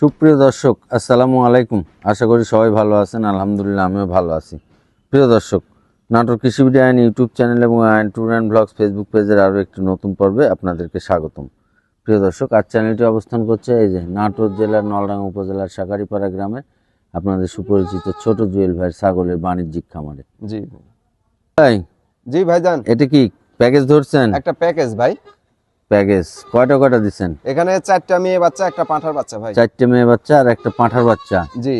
সুপ্রিয় দর্শক আসসালামু আলাইকুম। আশা করি সবাই ভালো আছেন আলহামদুলিল্লাহ আমিও ভালো আছি। প্রিয় দর্শক নাটোর কৃষি ভিডিও আইন ইউটিউব চ্যানেল এবং আইন ট্যুর অ্যান্ড ব্লগস ফেসবুক পেজের আরও একটি নতুন পর্বে আপনাদেরকে স্বাগতম। প্রিয় দর্শক আজ চ্যানেলটি অবস্থান করছে এই যে নাটোর জেলার নলডাঙ্গা উপজেলার সাকারিপাড়া গ্রামে আপনাদের সুপরিচিত ছোট জুয়েল ভাইয়ের ছাগলের বাণিজ্যিক খামারে। জি। ভাই জি ভাইজান। এটা কি প্যাকেজ ধরছেন? একটা প্যাকেজ ভাই। প্যাকেজ। কয়টা কয়টা দিচ্ছেন? এখানে চারটা মেয়ে বাচ্চা একটা পাঁঠার বাচ্চা ভাই। চারটে মেয়ে বাচ্চা আর একটা পাঁঠার বাচ্চা। জি।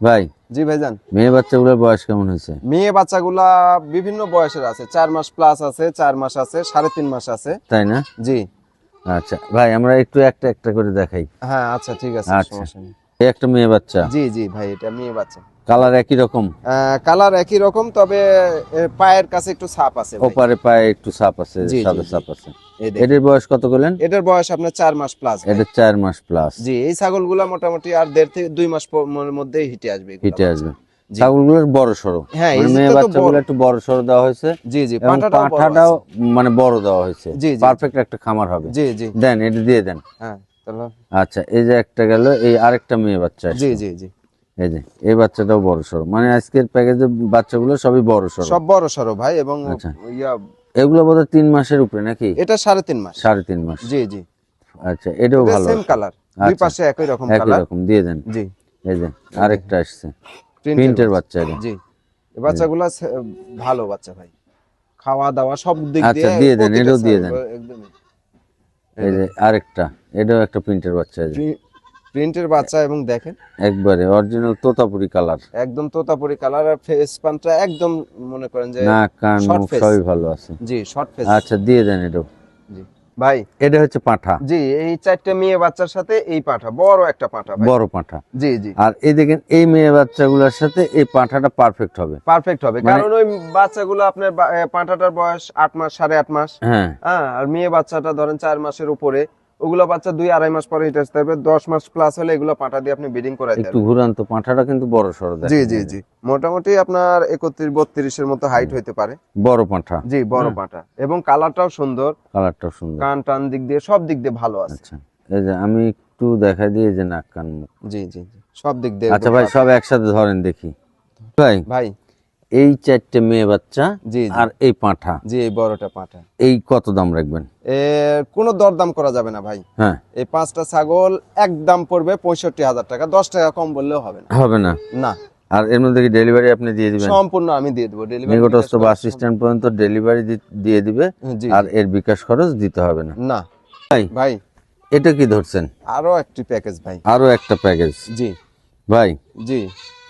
ভাই জি ভাইজান। মেয়ে বাচ্চাগুলোর বয়স কেমন হয়েছে? মেয়ে বাচ্চাগুলা বিভিন্ন বয়সের আছে। চার মাস প্লাস আছে চার মাস আছে সাড়ে তিন মাস আছে। তাই না? জি। আচ্ছা ভাই আমরা একটু একটা একটা করে দেখাই। হ্যাঁ আচ্ছা ঠিক আছে আচ্ছা। একটা মেয়ে বাচ্চা। জি জি ভাই এটা মেয়ে বাচ্চা। কালার একই রকম? কালার একই রকম তবে পায়ের কাছে একটু ছাপ আছে ওপারে পায়ে একটু সাপ আছে সাদা। সাপ আছে। এই। এটার বয়স কত করলেন এটার বয়স আপনার চার মাস প্লাস এটা চার মাস প্লাস জি এই ছাগলগুলা মোটামুটি আর দেড় থেকে দুই মাস পর- মধ্যেই হিটে আসবে হিটে আসবে। ছাগলগুলোর বড় সরো হ্যাঁ, এই মানে মেয়ে বাচ্চাগুলো একটু বড় সরো দেওয়া হয়েছে। জি জি পাঁঠাটাও মানে বড় দেওয়া হয়েছে। জি, জি। পারফেক্ট একটা খামার হবে। জি জি। দেন এটা দিয়ে দেন। হ্যাঁ আচ্ছা এই যে একটা গেল এই আরেকটা মেয়ে বাচ্চা জি জি জি। এই যে এই বাচ্চাটাও বড় সড়ো। মানে আজকের প্যাকেজের বাচ্চাগুলো সবই বড় সড়ো। সব বড় সড়ো ভাই এবং আচ্ছা। ইয়া এগুলো বোধহয় তিন মাসের উপরে নাকি? এটা সাড়ে তিন মাস। সাড়ে তিন মাস। জি জি। আচ্ছা এটাও ভালো। সেম কালার দুই আচ্ছা। পাশে একই রকম একই রকম দিয়ে দেন। জি। এই যে আরেকটা আসছে। প্রিন্টের বাচ্চা। এটা। জি। এই বাচ্চাগুলা ভালো বাচ্চা ভাই। খাওয়া দাওয়া সব দিক আচ্ছা, দিয়ে দিয়ে দেন, এটাও দিয়ে দেন। এই যে আরেকটা। এটাও একটা প্রিন্টের বাচ্চা এই যে। প্রিন্টের বাচ্চা এবং দেখেন। একবারে অরিজিনাল তোতাপুরি কালার। একদম তোতাপুরি কালার আর ফেস পানটা একদম মনে করেন যে নাক কান। সবই ভালো আছে। জি শর্ট ফেস আচ্ছা দিয়ে দেন এটাও। জি। ভাই। এটা হচ্ছে পাঠা। জি এই চারটে মেয়ে বাচ্চার সাথে এই পাঠা বড় একটা পাঠা ভাই। বড় পাঠা। জি জি। আর এই দেখেন এই মেয়ে বাচ্চাগুলোর সাথে এই পাঠাটা পারফেক্ট হবে। পারফেক্ট হবে। মানে- কারণ ওই বাচ্চাগুলো আপনার পাঁঠাটার বয়স আট মাস সাড়ে আট মাস। হ্যাঁ। হ্যাঁ আর মেয়ে বাচ্চাটা ধরেন চার মাসের উপরে। ওগুলো বাচ্চা দুই আড়াই মাস পরে হিটে আসতে হবে। দশ মাস প্লাস হলে এগুলো পাঁঠা দিয়ে আপনি ব্রিডিং করাই একটু দেবেন। ঘুরান্ত পাঁঠাটা কিন্তু বড় সড়ো জি জি জি। মোটামুটি আপনার একত্রিশ বত্রিশের মতো হাইট হইতে পারে। বড় পাঁঠা। জি বড় পাঁঠা। এবং কালারটাও সুন্দর। কালারটাও সুন্দর। কান টান দিক দিয়ে সব দিক দিয়ে ভালো আছে। আচ্ছা। এই যে আমি একটু দেখাই দিয়ে যে নাক কান মুখ। জি জি জি। সব দিক দিয়ে আচ্ছা ভাই সব একসাথে ধরেন দেখি। ভাই। ভাই। এই চারটে মেয়ে বাচ্চা জি আর এই পাঁঠা। জি এই বড়টা পাঁঠা। এই কত দাম রাখবেন? এর কোনো দরদাম করা যাবে না ভাই। হ্যাঁ। এই পাঁচটা ছাগল একদম পড়বে পঁয়ষট্টি হাজার টাকা। দশ টাকা কম বললেও হবে না। হবে না? না। আর এর মধ্যে কি ডেলিভারি আপনি দিয়ে দিবেন? সম্পূর্ণ আমি দিয়ে দেবো। ডেলিভারি নিকটস্থ বাস স্ট্যান্ড পর্যন্ত ডেলিভারি দিয়ে দিবে। আর এর বিকাশ খরচ দিতে হবে না। না। ভাই ভাই। এটা কি ধরছেন? আরও একটি প্যাকেজ ভাই। আরও একটা প্যাকেজ জি। ভাই জি।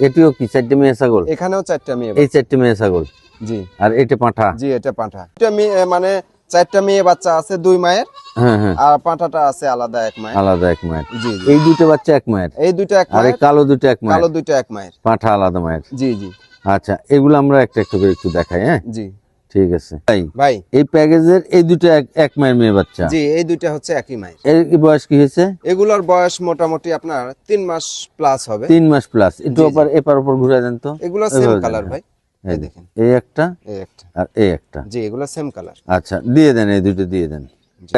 এটিও কি? চারটে মেয়ে ছাগল? এখানেও চারটা মেয়ে এই চারটে মেয়ে ছাগল? জি। আর এটা পাঁঠা? জি এটা পাঁঠা। এটা মেয়ে মানে চারটা মেয়ে বাচ্চা আছে দুই মায়ের হ্যাঁ হ্যাঁ। আর পাঁঠাটা আছে আলাদা এক মায়ের। আলাদা এক মায়ের। জি এই দুটো বাচ্চা এক মায়ের? এই দুটো এক আর মায়ের কালো দুটো এক মায়ের? কালো দুইটা এক মায়ের। পাঁঠা আলাদা মায়ের? জি জি। আচ্ছা এগুলো আমরা একটা একটা করে একটু দেখাই হ্যাঁ? জি। ঠিক আছে। ভাই। ভাই। এই প্যাকেজের এই দুটো এক এক মায়ের মেয়ে বাচ্চা। জি এই দুইটা হচ্ছে একই মায়ের। এর কি বয়স কি হয়েছে? এগুলোর বয়স মোটামুটি আপনার তিন মাস প্লাস হবে। তিন মাস প্লাস একটু ওপর এপার ওপর ঘুরে দেন তো। এগুলো সেম কালার ভাই। এই দেখেন। এই একটা এই একটা। আর এই একটা। জি এগুলো সেম কালার আচ্ছা দিয়ে দেন এই দুটো দিয়ে দেন।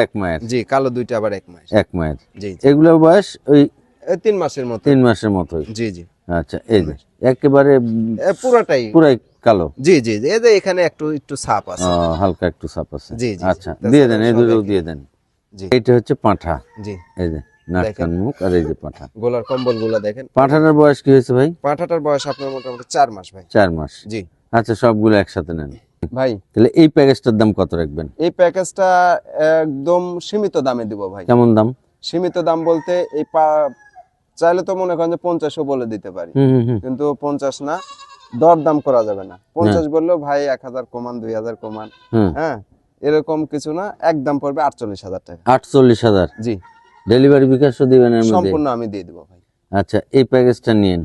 এক মায়ের। জি কালো দুইটা আবার এক মায়ের। এক মায়ের। জি এগুলোর বয়স ওই তিন মাসের মতো। তিন মাসের মতোই। জি জি। আচ্ছা এই যে। একেবারে পুরাটাই। পুরাই কালো? জি জি এই যে এখানে একটু একটু ছাপ আছে। হালকা একটু সাপ আছে। জি, জি, আচ্ছা দিয়ে দেন এই দুটো দিয়ে দেন। জি। এইটা হচ্ছে পাঁঠা। জি। এই যে মুখ আর এই যে পাঁঠা। গোলার কম্বলগুলা দেখেন। পাঁঠাটার বয়স কি হয়েছে ভাই? পাঁঠাটার বয়স আপনার মোটামুটি চার মাস ভাই। চার মাস। জি। আচ্ছা সবগুলো একসাথে নেন। ভাই। তাহলে এই প্যাকেজটার দাম কত রাখবেন? এই প্যাকেজটা একদম সীমিত দামে দিব ভাই। কেমন দাম? সীমিত দাম বলতে এই চাইলে তো মনে করেন যে পঞ্চাশও বলে দিতে পারি। কিন্তু পঞ্চাশ না। দর দাম করা যাবে না। পঞ্চাশ বললেও ভাই এক হাজার কমান দুই হাজার কমান। হ্যাঁ এরকম কিছু না একদম পড়বে আটচল্লিশ হাজার টাকা। আটচল্লিশ হাজার? জি। ডেলিভারি বিকাশও দিবেন সম্পূর্ণ আমি দিয়ে দিব ভাই। আচ্ছা এই প্যাকেজটা নিন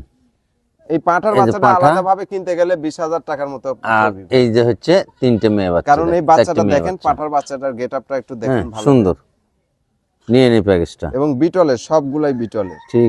এই পাঁঠার বাচ্চাটা আলাদা ভাবে কিনতে গেলে বিশ হাজার টাকার মতো আর এই যে হচ্ছে তিনটে মেয়ে বাচ্চা কারণ এই বাচ্চাটা দেখেন। পাঁঠার বাচ্চাটার গেট আপটা একটু হ্যাঁ দেখেন সুন্দর। নিয়ে নি প্যাকেজটা। এবং বিটলের সবগুলাই বিটলের। ঠিক